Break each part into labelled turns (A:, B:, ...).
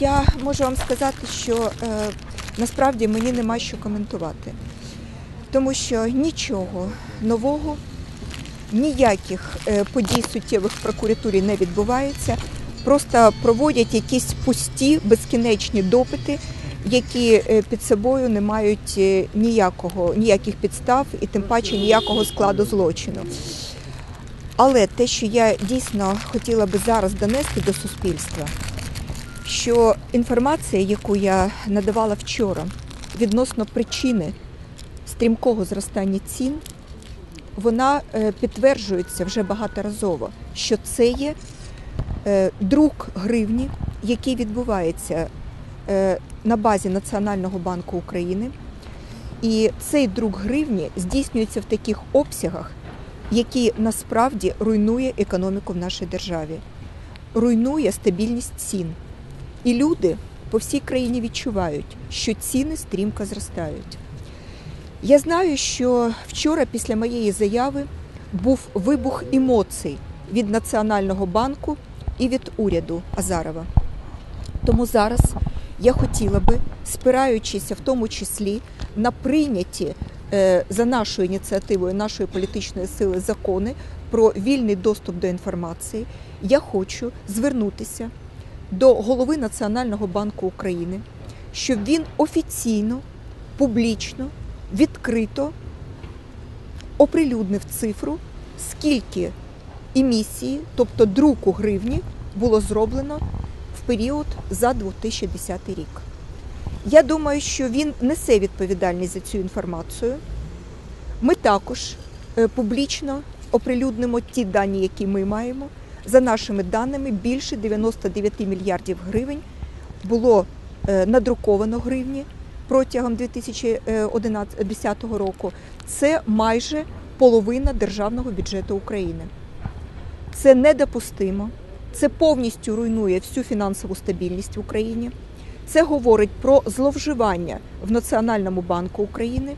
A: я можу вам сказати, що е, насправді мені нема що коментувати, тому що нічого нового, ніяких е, подій суттєвих в прокуратурі не відбувається. Просто проводять якісь пусті, безкінечні допити, які е, під собою не мають ніякого, ніяких підстав і тим паче ніякого складу злочину. Але те, що я дійсно хотіла би зараз донести до суспільства, що інформація, яку я надавала вчора відносно причини стрімкого зростання цін, вона е, підтверджується вже багаторазово, що це є е, друк гривні, який відбувається е, на базі Національного банку України. І цей друк гривні здійснюється в таких обсягах, які насправді руйнує економіку в нашій державі, руйнує стабільність цін. І люди по всій країні відчувають, що ціни стрімко зростають. Я знаю, що вчора після моєї заяви був вибух емоцій від Національного банку і від уряду Азарова. Тому зараз я хотіла би, спираючися в тому числі на прийняті е, за нашою ініціативою нашої політичної сили закони про вільний доступ до інформації, я хочу звернутися до голови Національного банку України, щоб він офіційно, публічно, відкрито оприлюднив цифру, скільки емісії, тобто друку гривні, було зроблено в період за 2010 рік. Я думаю, що він несе відповідальність за цю інформацію. Ми також е, публічно оприлюднимо ті дані, які ми маємо. За нашими даними, більше 99 мільярдів гривень було е, надруковано гривні протягом 2010 року. Це майже половина державного бюджету України. Це недопустимо. Це повністю руйнує всю фінансову стабільність в Україні. Це говорить про зловживання в Національному банку України.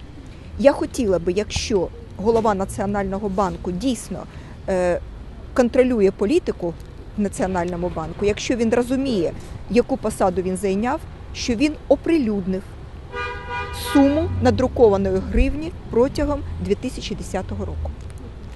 A: Я хотіла би, якщо голова Національного банку дійсно е, контролює політику в Національному банку, якщо він розуміє, яку посаду він зайняв, що він оприлюднив суму надрукованої гривні протягом 2010 року.